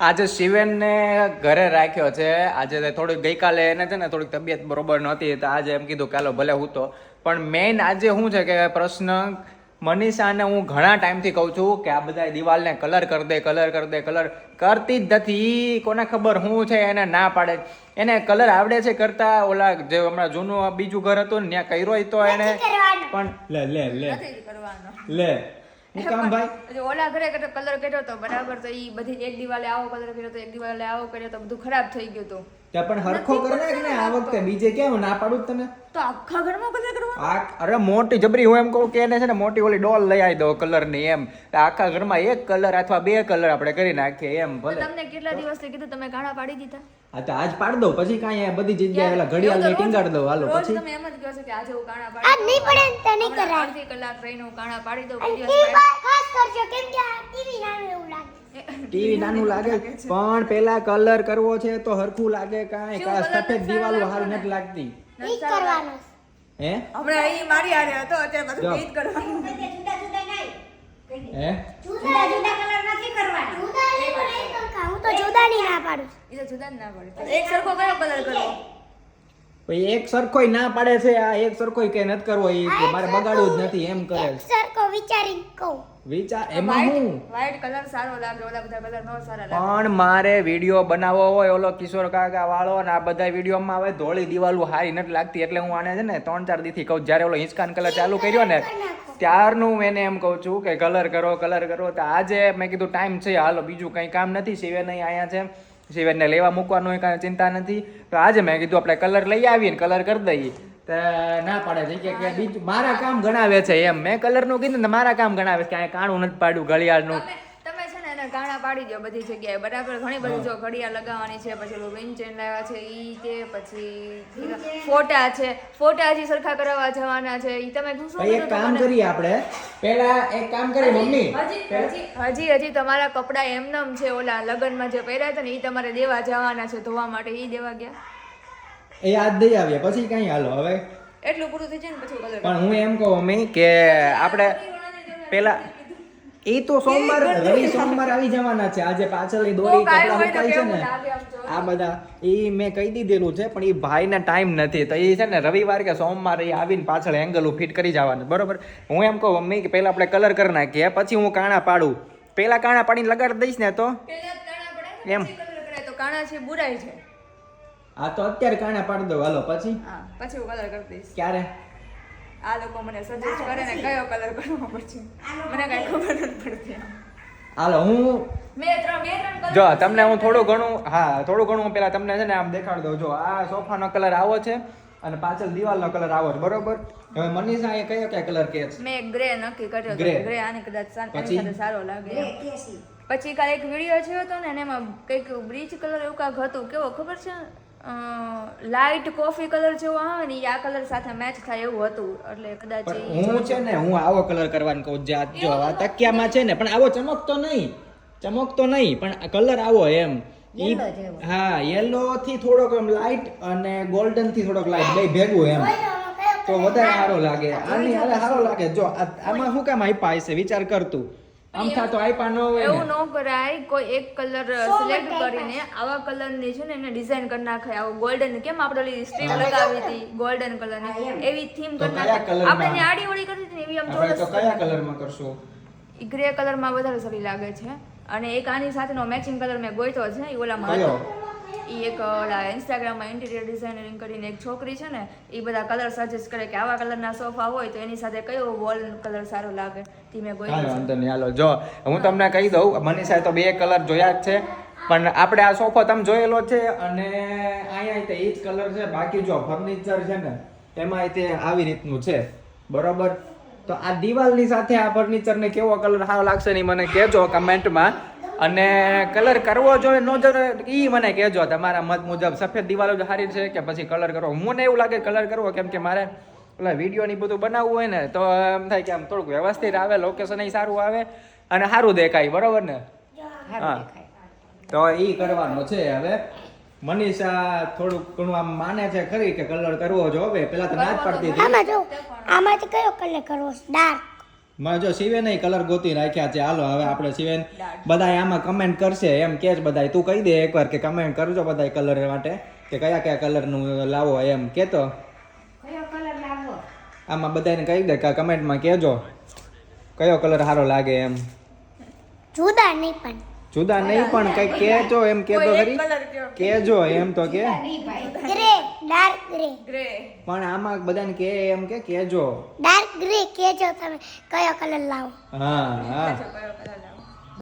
આજે શિવેનને ઘરે રાખ્યો છે. આજે તે થોડીક ગઈકાલે એને છે ને થોડીક તબિયત બરોબર નહોતી તો આજે એમ કીધું કે ભલે હું તો. પણ મેઇન આજે શું છે કે પ્રશ્ન મનીષાને હું ઘણા ટાઈમથી કહું છું કે આ બધા દિવાલને કલર કરી દે કલર કરી દે કલર કરતી જ નથી. કોને ખબર શું છે એને ના પાડે. એને કલર આવડે છે કરતા ઓલા જે હમણાં જૂનું બીજું ઘર હતું ને ત્યાં કર્યો તો એને. પણ લે લે લે. લે. હું કામ ભાઈ. ઓલા ઘરે કલર કર્યો તો બરાબર તો ઈ બધી એક દિવાલે આવો કલર કર્યો તો એક દિવાલે આવો કર્યો તો બધું ખરાબ થઈ ગયું હતું તે પણ હરખો કરે ને કે આ વખતે બીજે કેમ ના પાડું તમે. તને તો આખા ઘરમાં કલર કરવાનો આ અરે મોટી જબરી હું એમ કહું કે એને છે ને મોટી ઓલી ડોલ લઈ આવી દો કલરની એમ. આખા ઘરમાં એક કલર અથવા બે કલર આપણે કરી નાખીએ એમ ભલે. તમને કેટલા દિવસથી કીધું તમે ગાણા પાડી દીધા? તો આજ પાડ દો પછી કાંઈ આ બધી જગ્યાએ એલા ઘડિયાળ ને ટીંગાડ દો હાલો પછી? તમે એમ જ કહો છો કે આજે હું ગાણા આજ નહીં પડે ને તો નહીં કરાય. અડધી કલાક રહીને હું કાણા પાડી દઉં ટીવી ખાસ કરજો કેમ કે ટીવી નાનું એવું લાગે ટીવી નાનું લાગે પણ પેલા કલર કરવો છે તો હરખું લાગે કાંઈ. કા સફેદ દિવાલો હાલ નથી લાગતી. ઈ કરવાનો હે? હમણાં અહીં મારી આરે હતો અત્યારે બધું ઈ કરવાનું. હે? જુદા જુદા કલર નથી કરવાના જુદા નહીં પણ એક કંકા હું તો જુદા ની ના પાડું. છું. તો જુદા ના પડે. એક સરખો કયો કલર કરવો? એક સરખોય ના પાડે છે આ એક સરખોય કે નથી કરવો એ મારે બગાડવું જ નથી એમ કરે સરખો વિચારી કહું. વિચાર એમાં હું? વ્હાઈટ કલર સારો લાગે ઓલા બધા કલર નો સારા લાગે. પણ મારે વીડિયો બનાવવો હોય ઓલો કિશોર કાકા વાળો ને આ બધા વિડીયોમાં આવે ધોળી દિવાલું હારી નથી લાગતી. એટલે હું આને છે ને ત્રણ ચાર દીથી કહું જ્યારે ઓલો હિંચકાન કલર ચાલુ કર્યો ને ત્યારનું હું એને એમ કહું છું કે કલર કરો કલર કરો. તો આજે મેં કીધું ટાઈમ છે હાલો બીજું કંઈ કામ નથી. સિવે નહીં અહીંયા છે. સિવેનને લેવા મૂકવાનું કાંઈ ચિંતા નથી. તો આજે મેં કીધું આપણે કલર લઈ આવીએ ને કલર કરી દઈએ. ના પાડે છે. કે- બીજું મારા કામ ગણાવે છે એમ. મેં કલરનું કીધું ને મારા કામ ગણાવે છે. કે કાણું નથી પાડ્યું ઘડિયાળનું. તમે તમે છે ને એને ગાણા પાડી દો બધી જગ્યાએ. બરાબર? ઘણી બધી જો ઘડિયાળ લગાવવાની છે પછી ઓલું રિંગ ચેન લાવ્યા છે ઈ તે પછી ફોટા છે. ફોટા હજી સરખા કરાવવા જવાના છે. ઈ તમે શું એક કામ કરીએ આપણે. પહેલા એક કામ કરી મમ્મી. હજી હજી હજી હજી તમારા કપડા એમનેમ છે ઓલા લગ્નમાં જે પહેર્યા હતા ને ઈ તમારે દેવા જવાના છે ધોવા માટે. ઈ દેવા ગયા? એ યાદ દઈ આવ્યા પછી કઈ હાલો. હવે એટલું પૂરું થઈ જાય ને પછી કલર પણ હું એમ કહું મમ્મી કે આપણે પેલા એ તો સોમવાર રવિ સોમવાર આવી જવાના છે. આજે પાછળની દોરી કપડા મુકાય છે ને. આ બધા એ મેં કહી દીધેલું છે પણ એ ભાઈને ટાઈમ નથી. તો એ છે ને રવિવાર કે સોમવાર એ આવીને પાછળ એંગલ ફિટ કરી જવાનું. બરોબર? હું એમ કહું મમ્મી કે પહેલા આપણે કલર કરી નાખીએ પછી હું કાણા પાડું. પહેલાં કાણા પાડીને લગાડી દઈશ ને તો? એમ. કાણા છે બુરાય છે. આ તો અત્યારે કાણા પાડી દો હાલો પછી? હા પછી હું કલર કરી દઈશ. ક્યારે? આ લોકો મને સજેસ્ટ કરે ને કયો કલર કરવો પછી મને કઈ ખબર નથી પડતી. હાલો હું જો તમને હું થોડું ઘણું હા થોડું ઘણું હું પેલા તમને છે ને આમ દેખાડી દઉં. જો આ સોફાનો કલર આવો છે અને પાછળ દિવાલનો કલર આવો છે. બરોબર? હવે મનીષા એ કયો કયો કલર કે છે? મેં ગ્રે નક્કી કર્યો ગ્રે ગ્રે આને કદાચ? સાથે સારો લાગે. પછી કાલે એક વીડિયો જોયો હતો ને એમાં કંઈક બ્રીચ કલર એવું કાંક હતું. કેવો ખબર છે? લાઇટ કોફી કલર જેવો આવે ને આ કલર સાથે મેચ થાય એવું હતું. એટલે કદાચ હું છે ને હું આવો કલર કરવાનું કહું જે જો આ તકિયામાં છે ને પણ આવો ચમકતો નહીં. ચમકતો નહીં પણ કલર આવો એમ. હા યેલો થી થોડોક એમ લાઇટ અને ગોલ્ડનથી થોડોક લાઇટ બે ભેગું એમ. તો વધારે સારો લાગે. આની હારે સારો લાગે. જો આમાં શું કામ આપ્યા હશે? વિચાર કરતું આમથા તો આપ્યા ન હોય એવું ને. ન કરાય. કોઈ એક કલર સિલેક્ટ કરીને આવા કલરની છે ને એને ડિઝાઇન કરી નાખાય આવો ગોલ્ડન કેમ આપણે ઓલી સ્ટ્રીપ લગાવી હતી? ગોલ્ડન કલરની. એવી થીમ કરી નાખે. આપણે ને આડી ઓળી કરી હતી ને એવી આમ આપણે તો ચોરસ. કયા કલરમાં કરશું? ઈ ગ્રે કલરમાં વધારે સારી લાગે છે. અને એક આની સાથેનો મેચિંગ કલર મેં ગોઈતો છે. ઈ ઓલામાં કયો? હતો ઈ એક ઇન્સ્ટાગ્રામમાં ઇન્ટિરિયર ડિઝાઇનરિંગ કરીને એક છોકરી છે ને એ બધા કલર સજેસ્ટ કરે કે આવા કલરના સોફા હોય તો એની સાથે કયો વોલ કલર સારો લાગે? તે મેં ગોઈતો કાંઈ છે. વાંધો નહીં હાલો જો હું તમને કહી દઉં મનીષાએ તો બે કલર જોયા જ છે પણ આપણે આ સોફો તમે જોયેલો છે અને અહીંયા તે એ જ કલર છે બાકી જો ફર્નિચર છે ને એમાં તે આવી રીતનું છે બરોબર? તો આ દિવાલની સાથે આ ફર્નિચરને કેવો કલર સારો લાગશે ને મને કહેજો કમેન્ટમાં અને કલર કરવો જોઈએ નો જોઈએ એ મને કહેજો તમારા મત મુજબ. સફેદ દિવાલો જ સારી છે કે પછી કલર કરવો મને એવું લાગે કલર કરવો કેમ કે મારે એટલે વીડિયો ની બધું બનાવવું હોય ને તો એમ થાય કે આમ થોડુંક વ્યવસ્થિત આવે લોકેશન સારું આવે અને સારું દેખાય બરોબર ને? હા. તો એ કરવાનું છે હવે. મનીષા થોડુંક ઘણું આમ માને છે ખરી કે કલર કરવો જો હવે. પેલા તો ના જ પડતી હતી. આમાં જો આમાંથી કયો કલર કરવો? ડાર્ક. માં જો શિવેન કલર ગોતી રાખ્યા છે હાલો હવે આપણે શિવેન બધા આમાં કમેન્ટ કરશે એમ કે બધા તું કહી દે એકવાર કે કમેન્ટ કરજો બધા કલર માટે કે કયા કયા કલરનું લાવો એમ. કેતો? કયો આમાં બધાને કહી દે કે કમેન્ટમાં કહેજો કયો કલર સારો લાગે એમ. જુદા નહીં પણ. જુદા નહીં પણ કઈ કહેજો એમ કેતો ખરી? કહેજો એમ તો કે. ડાર્ક ગ્રે ગ્રે પણ આમાં બધાને કે એમ કે કેજો. ડાર્ક ગ્રે કેજો તમે. કયો કલર લાવો? હા હા. કયો કલર